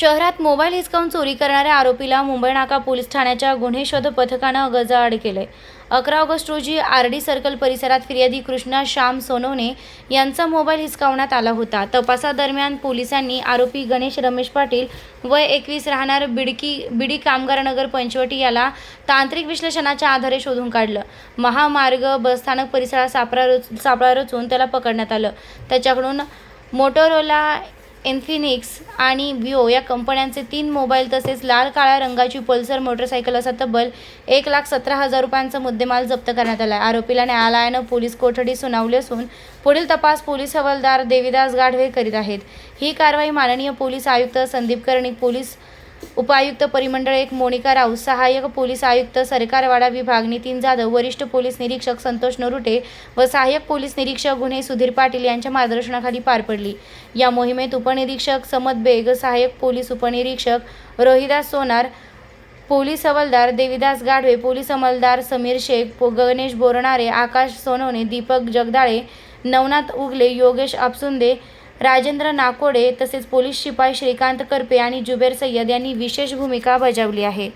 शहरात मोबाईल हिसकावून चोरी करणाऱ्या आरोपीला मुंबई नाका पोलीस ठाण्याच्या गुन्हे शोध पथकानं गजाआड केले अकरा ऑगस्ट रोजी आर डी सर्कल परिसरात फिर्यादी कृष्णा श्याम सोनवणे यांचा मोबाईल हिसकावण्यात आला होता. तपासादरम्यान पोलिसांनी आरोपी गणेश रमेश पाटील वय एकवीस राहणार बिडकी बिडी कामगार नगर पंचवटी याला तांत्रिक विश्लेषणाच्या आधारे शोधून काढलं. महामार्ग बसस्थानक परिसरात सापळा रच सापळा रचून त्याला पकडण्यात आलं. त्याच्याकडून मोटोरोला इन्फिनिक्स आणि विओ या कंपन्यांचे तीन मोबाईल तसेच लाल काळ्या रंगाची पल्सर मोटरसायकल असा तब्बल एक लाख सतरा हजार रुपयांचा मुद्देमाल जप्त करण्यात आला आहे आरोपीला न्यायालयानं पोलीस कोठडी सुनावली असून पुढील तपास पोलीस हवालदार देविदास गाढवे करीत आहेत. ही कारवाई माननीय पोलीस आयुक्त संदीप कर्णिक पोलीस उपायुक्त परिमंडळ एक मोनिका राऊत सहाय्यक पोलीस आयुक्त सरकारवाडा विभाग नितीन जाधव. वरिष्ठ पोलीस निरीक्षक संतोष नरुटे व सहाय्यक पोलीस निरीक्षक गुन्हे सुधीर पाटील यांच्या मार्गदर्शनाखाली पार पडली. या मोहिमेत उपनिरीक्षक समत बेग सहाय्यक पोलीस उपनिरीक्षक रोहिदास सोनार पोलीस हवालदार देविदास गाढवे पोलीस अंमलदार समीर शेख पो- गणेश बोरणारे आकाश सोनवणे दीपक जगदाळे नवनाथ उगले योगेश आपसुंदे राजेंद्र नाकोडे तसेच पोलीस शिपाई श्रीकांत करपे आणि जुबेर सय्यद यांनी विशेष भूमिका बजावली आहे.